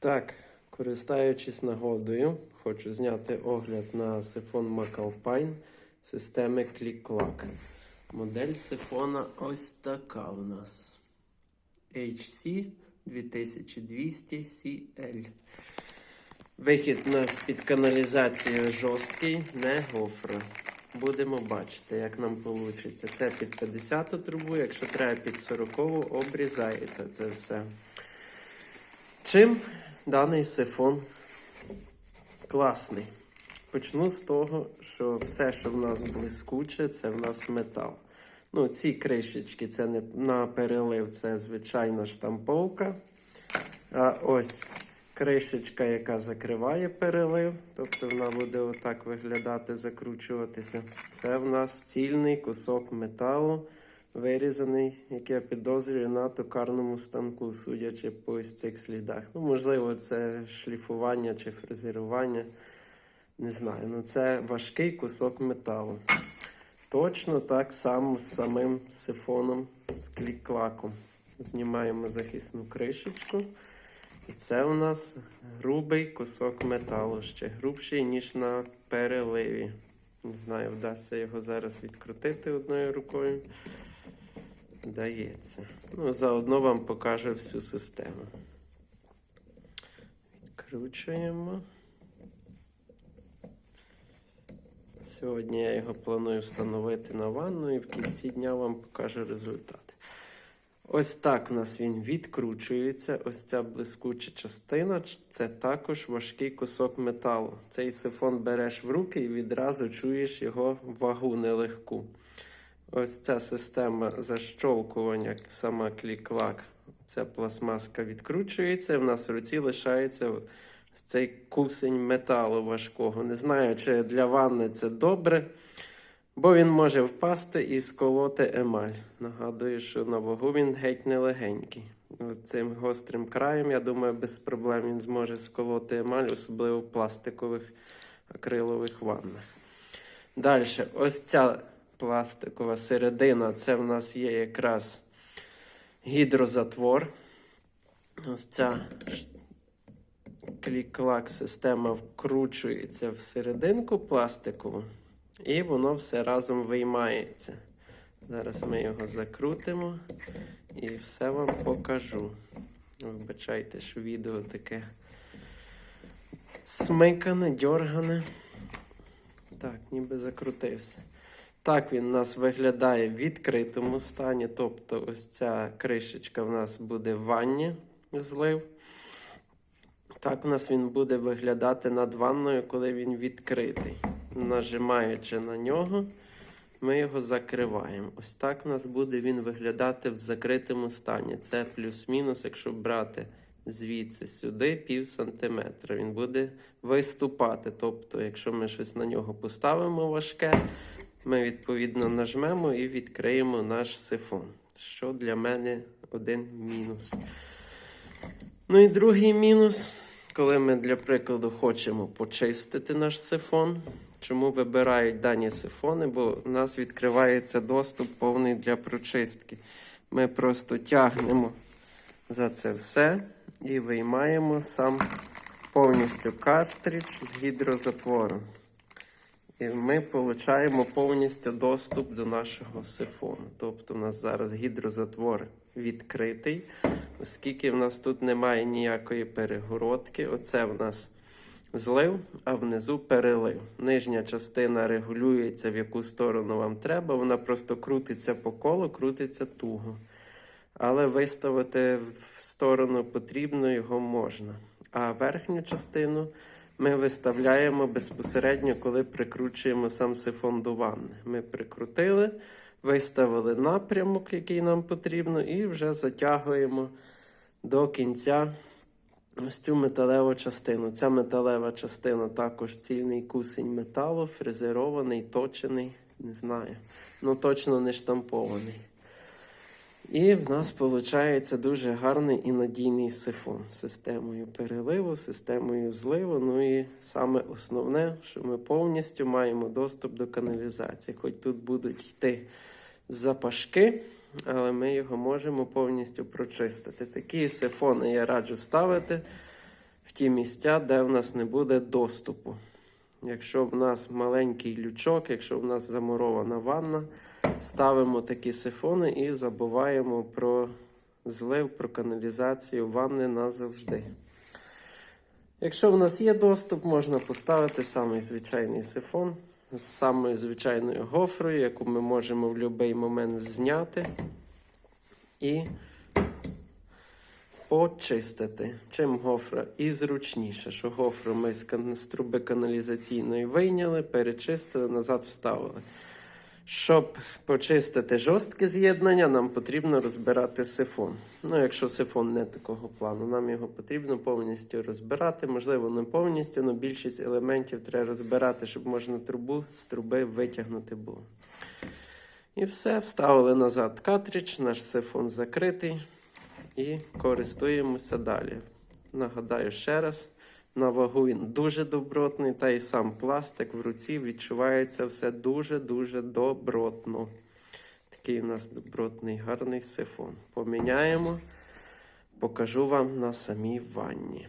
Так, користаючись нагодою, хочу зняти огляд на сифон Macalpine системи Click-Clack. Модель сифона ось така у нас. HC 2200 CL. Вихід у нас під каналізацією жорсткий, не гофра. Будемо бачити, як нам вийде. Це під 50 трубу, якщо треба під 40 обрізається це все. Чим даний сифон класний? Почну з того, що все, що в нас блискуче, це в нас метал. Ну, ці кришечки, це не на перелив, це звичайна штамповка. А ось кришечка, яка закриває перелив, тобто вона буде отак виглядати, закручуватися. Це в нас цільний кусок металу, вирізаний, як я підозрюю, на токарному станку, судячи по ось цих слідах. Ну, можливо, це шліфування чи фрезерування. Не знаю, ну це важкий кусок металу. Точно так само з самим сифоном з клік-клаком. Знімаємо захисну кришечку. І це у нас грубий кусок металу, ще грубший, ніж на переливі. Не знаю, вдасться його зараз відкрутити одною рукою. Вдається. Ну, заодно вам покажу всю систему. Відкручуємо. Сьогодні я його планую встановити на ванну і в кінці дня вам покажу результат. Ось так у нас він відкручується. Ось ця блискуча частина це також важкий кусок металу. Цей сифон береш в руки і відразу чуєш його вагу нелегку. Ось ця система защолкування, сама клік-лак. Ця пластмаска відкручується, і в нас в руці лишається цей кусень металу важкого. Не знаю, чи для ванни це добре. Бо він може впасти і сколоти емаль. Нагадую, що на вагу він геть не легенький. Цим гострим краєм, я думаю, без проблем він зможе сколоти емаль, особливо в пластикових акрилових ваннах. Далі, ось ця пластикова середина, це в нас є якраз гідрозатвор. Ось ця клік-клак система вкручується в серединку пластикову. І воно все разом виймається. Зараз ми його закрутимо і все вам покажу. Вибачайте, що відео таке смикане, дьоргане. Так, ніби закрутився. Так він у нас виглядає в відкритому стані. Тобто, ось ця кришечка в нас буде в ванні злив. Так у нас він буде виглядати над ванною, коли він відкритий. Нажимаючи на нього, ми його закриваємо. Ось так у нас буде він виглядати в закритому стані. Це плюс-мінус, якщо брати звідси сюди пів сантиметра. Він буде виступати. Тобто, якщо ми щось на нього поставимо важке, ми відповідно нажмемо і відкриємо наш сифон. Що для мене один мінус. Ну і другий мінус, коли ми для прикладу хочемо почистити наш сифон. Чому вибирають дані сифони? Бо у нас відкривається доступ повний для прочистки. Ми просто тягнемо за це все і виймаємо сам повністю картридж з гідрозатвором. І ми отримуємо повністю доступ до нашого сифону. Тобто у нас зараз гідрозатвор відкритий, оскільки в нас тут немає ніякої перегородки. Оце в нас злив, а внизу перелив. Нижня частина регулюється, в яку сторону вам треба. Вона просто крутиться по колу, крутиться туго. Але виставити в сторону потрібно його можна. А верхню частину ми виставляємо безпосередньо, коли прикручуємо сам сифон до ванни. Ми прикрутили, виставили напрямок, який нам потрібно, і вже затягуємо до кінця ось цю металеву частину. Ця металева частина також цільний кусень металу, фрезерований, точений, не знаю. Ну точно не штампований. І в нас виходить дуже гарний і надійний сифон системою переливу, системою зливу. Ну і саме основне, що ми повністю маємо доступ до каналізації. Хоч тут будуть йти запашки, але ми його можемо повністю прочистити. Такі сифони я раджу ставити в ті місця, де в нас не буде доступу. Якщо в нас маленький лючок, якщо в нас замурована ванна, ставимо такі сифони і забуваємо про злив, про каналізацію ванни назавжди. Якщо в нас є доступ, можна поставити самий звичайний сифон з самою звичайною гофрою, яку ми можемо в будь-який момент зняти і почистити. Чим гофра і зручніше, що гофру ми з труби каналізаційної вийняли, перечистили, назад вставили. Щоб почистити жорстке з'єднання, нам потрібно розбирати сифон. Ну, якщо сифон не такого плану, нам його потрібно повністю розбирати. Можливо, не повністю, але більшість елементів треба розбирати, щоб можна трубу з труби витягнути було. І все, вставили назад картридж, наш сифон закритий і користуємося далі. Нагадаю ще раз, на вагу він дуже добротний, та й сам пластик в руці відчувається все дуже-дуже добротно. Такий у нас добротний, гарний сифон. Поміняємо, покажу вам на самій ванні.